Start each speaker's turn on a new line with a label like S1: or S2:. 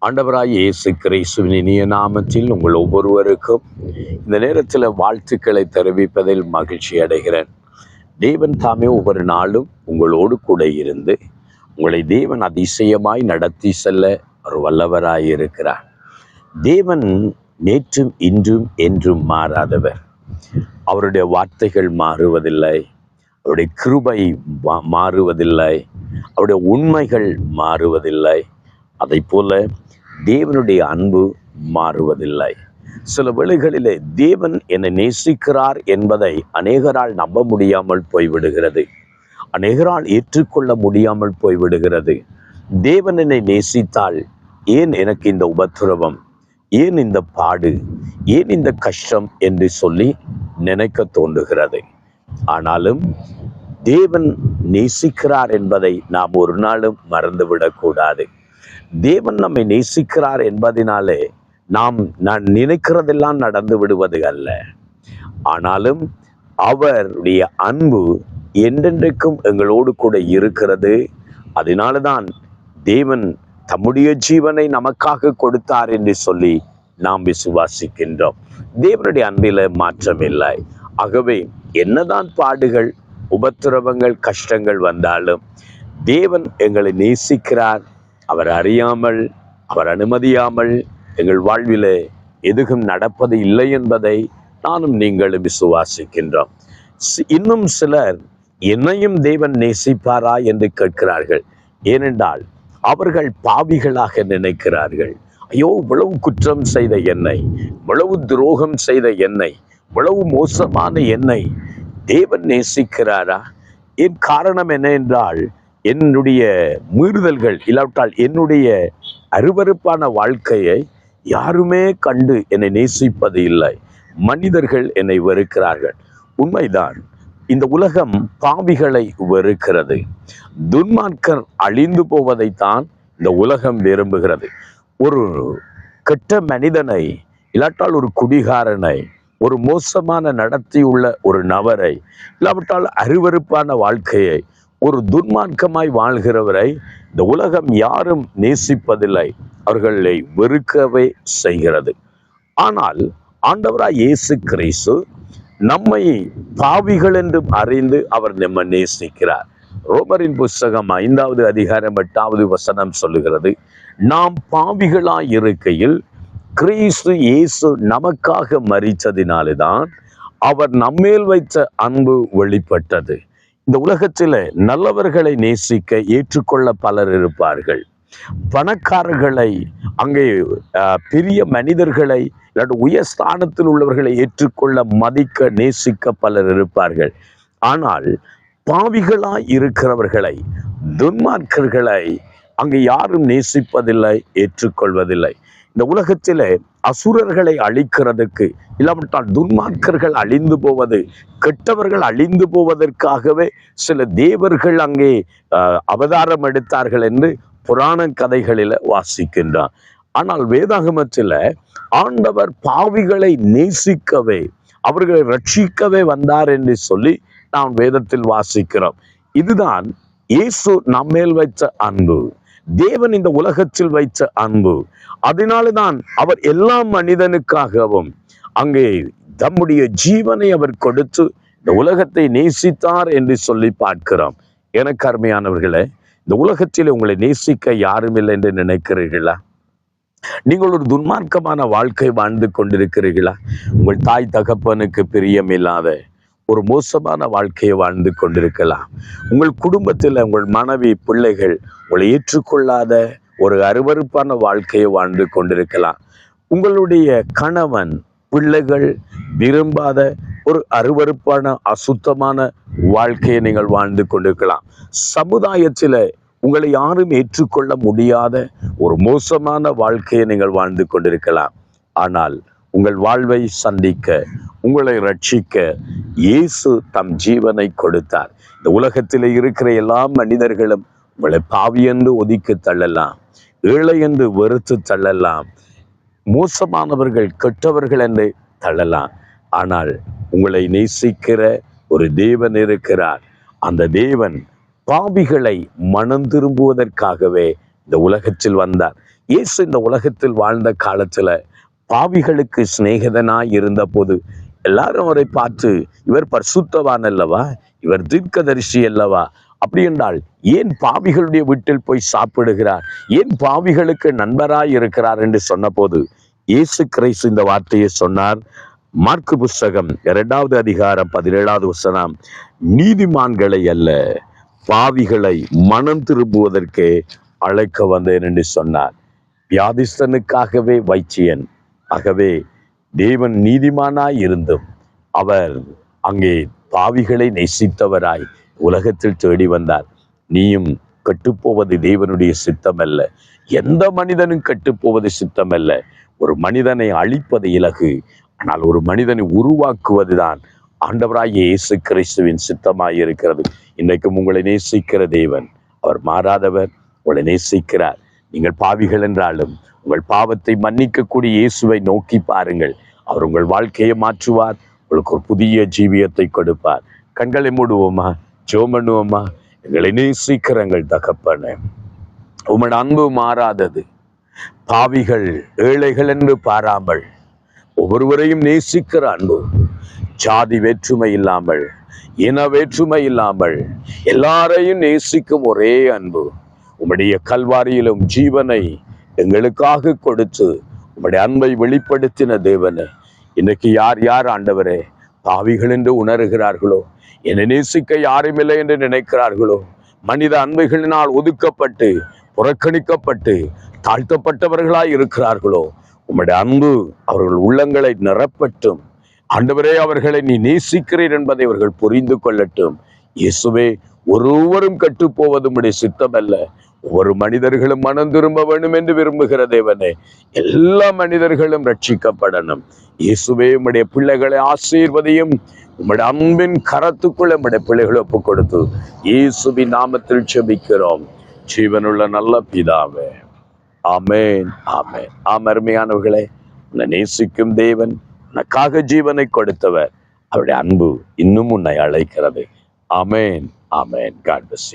S1: ஆண்டவராய் இயேசு கிறிஸ்துவின் இனிய நாமத்தில் உங்கள் ஒவ்வொருவருக்கும் இந்த நேரத்தில் வாழ்த்துக்களை தெரிவிப்பதில் மகிழ்ச்சி அடைகிறேன். தேவன் தாமே ஒவ்வொரு நாளும் உங்களோடு கூட இருந்து உங்களை தேவன் அதிசயமாய் நடத்தி செல்ல ஒரு வல்லவராயிருக்கிறார் தேவன் நேற்றும் இன்றும் என்றும் மாறாதவர். அவருடைய வார்த்தைகள் மாறுவதில்லை அவருடைய கிருபை மா- மாறுவதில்லை அவருடைய உண்மைகள் மாறுவதில்லை. அதை போல தேவனுடைய அன்பு மாறுவதில்லை. சில வேளைகளிலே தேவன் என்னை நேசிக்கிறார் என்பதை அநேகரால் நம்ப முடியாமல் போய்விடுகிறது. அநேகரால் ஏற்றுக்கொள்ள முடியாமல் போய்விடுகிறது. தேவன் என்னை நேசித்தால் ஏன் எனக்கு இந்த உபத்திரவம்? ஏன் இந்த பாடு? ஏன் இந்த கஷ்டம் என்று சொல்லி நினைக்க தோன்றுகிறது. ஆனாலும் தேவன் நேசிக்கிறார் என்பதை நாம் ஒரு நாளும் மறந்துவிடக்கூடாது. தேவன் நம்மை நேசிக்கிறார் என்பதினாலே நாம் நான் நினைக்கிறதெல்லாம் நடந்து விடுவது அல்ல. ஆனாலும் அவருடைய அன்பு என்றென்றைக்கும் எங்களோடு கூட இருக்கிறது. அதனால தான் தேவன் தம்முடைய ஜீவனை நமக்காக கொடுத்தார் என்று சொல்லி நாம் விசுவாசிக்கின்றோம். தேவனுடைய அன்பில மாற்றமில்லை ஆகவே என்னதான் பாடுகள் உபத்திரவங்கள் கஷ்டங்கள் வந்தாலும் தேவன் எங்களை நேசிக்கிறார் அவர் அறியாமல் அவர் அனுமதியாமல் எங்கள் வாழ்விலே எதுவும் நடப்பது இல்லை என்பதை நானும் நீங்களும் விசுவாசிக்கின்றோம். இன்னும் சிலர் என்னையும் தேவன் நேசிப்பாரா என்று கேட்கிறார்கள். ஏனென்றால் அவர்கள் பாவிகளாக நினைக்கிறார்கள். ஐயோ இவ்வளவு குற்றம் செய்த என்னை இவ்வளவு துரோகம் செய்த என்னை இவ்வளவு மோசமான என்னை தேவன் நேசிக்கிறாரா? என் காரணம் என்ன என்றால் என்னுடைய மீறுதல்கள் இல்லாவிட்டால் என்னுடைய அருவருப்பான வாழ்க்கையை யாருமே கண்டு என்னை நேசிப்பது இல்லை. மனிதர்கள் என்னை வெறுக்கிறார்கள். உண்மைதான் இந்த உலகம் பாவிகளை வெறுக்கிறது. துன்மார்க்கர் அழிந்து போவதைத்தான் இந்த உலகம் விரும்புகிறது. ஒரு கெட்ட மனிதனை இல்லாட்டால் ஒரு குடிகாரனை ஒரு மோசமான நடத்தியுள்ள ஒரு நபரை இல்லாவிட்டால் அருவருப்பான வாழ்க்கையை ஒரு துன்மார்க்கமாய் வாழ்கிறவரை இந்த உலகம் யாரும் நேசிப்பதில்லை. அவர்களை வெறுக்கவே செய்கிறது. ஆனால் ஆண்டவராய் இயேசு கிறிஸ்து நம்மை பாவிகள் என்றும் அறிந்து அவர் நம்ம நேசிக்கிறார். ரோமரின் புஸ்தகம் ஐந்தாவது அதிகாரம் எட்டாவது வசனம் சொல்லுகிறது நாம் பாவிகளாய் இருக்கையில் கிறிஸ்து இயேசு நமக்காக மறித்ததினால்தான் அவர் நம்மேல் வைத்த அன்பு வெளிப்பட்டது. இந்த உலகத்தில் நல்லவர்களை நேசிக்க ஏற்றுக்கொள்ள பலர் இருப்பார்கள். பணக்காரர்களை அங்கே பெரிய மனிதர்களை இல்லாட்டி உயர் ஸ்தானத்தில் உள்ளவர்களை ஏற்றுக்கொள்ள மதிக்க நேசிக்க பலர் இருப்பார்கள். ஆனால் பாவிகளாய் இருக்கிறவர்களை துன்மார்க்கர்களை அங்கு யாரும் நேசிப்பதில்லை ஏற்றுக்கொள்வதில்லை. இந்த உலகத்திலே அசுரர்களை அழிக்கிறதுக்கு இல்லாவிட்டால் துன்மார்க்கர்கள் அழிந்து போவது கெட்டவர்கள் அழிந்து போவதற்காகவே சில தேவர்கள் அங்கே அவதாரம் எடுத்தார்கள் என்று புராண கதைகளில வாசிக்கின்றார். ஆனால் வேதாகமத்தில் ஆண்டவர் பாவிகளை நேசிக்கவே அவர்களை ரட்சிக்கவே வந்தார் என்று சொல்லி நாம் வேதத்தில் வாசிக்கிறோம். இதுதான் இயேசு நம்மேல் வைத்த அன்பு. தேவன் இந்த உலகத்தில் வைத்த அன்பு. அதனால்தான் அவர் எல்லா மனிதனுக்காகவும் அங்கே தம்முடைய ஜீவனை அவர் கொடுத்து இந்த உலகத்தை நேசித்தார் என்று சொல்லி பார்க்கிறோம். எனக்கு அருமையானவர்களே இந்த உலகத்தில் உங்களை நேசிக்க யாரும் இல்லை என்று நினைக்கிறீர்களா? நீங்கள் ஒரு துன்மார்க்கமான வாழ்க்கை வாழ்ந்து கொண்டிருக்கிறீர்களா? உங்கள் தாய் தகப்பனுக்கு பிரியமில்லாத ஒரு மோசமான வாழ்க்கையை வாழ்ந்து கொண்டிருக்கலாம். உங்கள் குடும்பத்தில் உங்கள் மனைவி பிள்ளைகள் உங்களை ஏற்றுக்கொள்ளாத ஒரு அருவருப்பான வாழ்க்கையை வாழ்ந்து கொண்டிருக்கலாம். உங்களுடைய கணவன் பிள்ளைகள் விரும்பாத ஒரு அருவருப்பான அசுத்தமான வாழ்க்கையை நீங்கள் வாழ்ந்து கொண்டிருக்கலாம். சமுதாயத்தில் உங்களை யாரும் ஏற்றுக்கொள்ள முடியாத ஒரு மோசமான வாழ்க்கையை நீங்கள் வாழ்ந்து கொண்டிருக்கலாம். ஆனால் உங்கள் வாழ்வை சந்திக்க உங்களை ரட்சிக்க இயேசு தம் ஜீவனை கொடுத்தார். இந்த உலகத்தில் இருக்கிற எல்லா மனிதர்களும் உங்களை பாவி என்று ஒதுக்கி தள்ளலாம் ஏழை என்று வெறுத்து தள்ளலாம் மோசமானவர்கள் கெட்டவர்கள் என்று தள்ளலாம். ஆனால் உங்களை நேசிக்கிற ஒரு தேவன் இருக்கிறார். அந்த தேவன் பாவிகளை மனம் திரும்புவதற்காகவே இந்த உலகத்தில் வந்தார். இயேசு இந்த உலகத்தில் வாழ்ந்த காலத்துல பாவிகளுக்கு சிநேகிதனாய் இருந்த போது எல்லாரும் அவரை பார்த்து இவர் பரிசுத்தவான் அல்லவா? இவர் தீர்க்கதரிசி அல்லவா? அப்படி என்றால் ஏன் பாவிகளுடைய வீட்டில் போய் சாப்பிடுகிறார்? ஏன் பாவிகளுக்கு நண்பராய் இருக்கிறார்? என்று சொன்னபோது இயேசு கிறிஸ்து இந்த வார்த்தையை சொன்னார். மார்க்கு புஸ்தகம் இரண்டாவது அதிகாரம் பதினேழாவது வசனம் நீதிமான்களை அல்ல பாவிகளை மனம் திரும்புவதற்கே அழைக்க வந்தேன் என்று சொன்னார். வியாதிஸ்தனுக்காகவே வைச்சியன் ஆகவே தேவன் நீதிமானாய் இருந்தும் அவர் அங்கே பாவிகளை நேசித்தவராய் உலகத்தில் தேடி வந்தார். நீயும் கட்டுப்போவது தேவனுடைய சித்தம் அல்ல எந்த மனிதனும் கட்டுப்போவது சித்தம் அல்ல ஒரு மனிதனை அழிப்பது இலகு. ஆனால் ஒரு மனிதனை உருவாக்குவதுதான் ஆண்டவராகிய இயேசு கிறிஸ்துவின் சித்தமாய் இருக்கிறது இன்றைக்கும் உங்களை நேசிக்கிற தேவன் அவர் மாறாதவர் உங்களை நேசிக்கிறார். நீங்கள் பாவிகள் என்றாலும் உங்கள் பாவத்தை மன்னிக்கக்கூடிய இயேசுவை நோக்கி பாருங்கள். அவர் உங்கள் வாழ்க்கையை மாற்றுவார் உங்களுக்கு ஒரு புதிய ஜீவியத்தை கொடுப்பார். கண்களை மூடுவோமா? ஜோம் பண்ணுவோமா எங்களை நேசிக்கிறங்கள் தகப்பன. உமன் அன்பு மாறாதது. பாவிகள் ஏழைகள் என்று பாராமல் ஒவ்வொருவரையும் நேசிக்கிற அன்பு. ஜாதி வேற்றுமை இல்லாமல் இன வேற்றுமை இல்லாமல் எல்லாரையும் நேசிக்கும் ஒரே அன்பு. உம்முடைய கல்வாரியிலும் ஜீவனை எங்களுக்காக கொடுத்து உம்முடைய அன்பை வெளிப்படுத்தின தேவனே இன்னைக்கு யார் யார் ஆண்டவரே பாவிகள் என்று உணர்கிறார்களோ என்னை நேசிக்க யாரும் இல்லை என்று நினைக்கிறார்களோ மனித அன்பைகளினால் ஒதுக்கப்பட்டு புறக்கணிக்கப்பட்டு தாழ்த்தப்பட்டவர்களாய் இருக்கிறார்களோ உம்முடைய அன்பு அவர்கள் உள்ளங்களை நிரப்பட்டும். ஆண்டவரே அவர்களை நீ நேசிக்கிறீர் என்பதை அவர்கள் புரிந்து கொள்ளட்டும். இயேசுவே ஒருவரும் கட்டுப்போவது உம்முடைய சித்தம் அல்ல ஒவ்வொரு மனிதர்களும் மனம் திரும்ப வேண்டும் என்று விரும்புகிற தேவனே எல்லா மனிதர்களும் ரட்சிக்கப்படணும். இயேசுவே உம்முடைய பிள்ளைகளை ஆசீர்வதையும் உம்முடைய அன்பின் கரத்துக்குள் நம்முடைய பிள்ளைகளை ஒப்புக் கொடுத்து இயேசுவின் நாமத்தில் செபிக்கிறோம் ஜீவனுள்ள நல்ல பிதாவே ஆமேன் ஆமேன். ஆம் அருமையானவர்களே உன்னை நேசிக்கும் தேவன் உனக்காக ஜீவனை கொடுத்தவர் அவருடைய அன்பு இன்னும் உன்னை அழைக்கிறது. Amen amen. God bless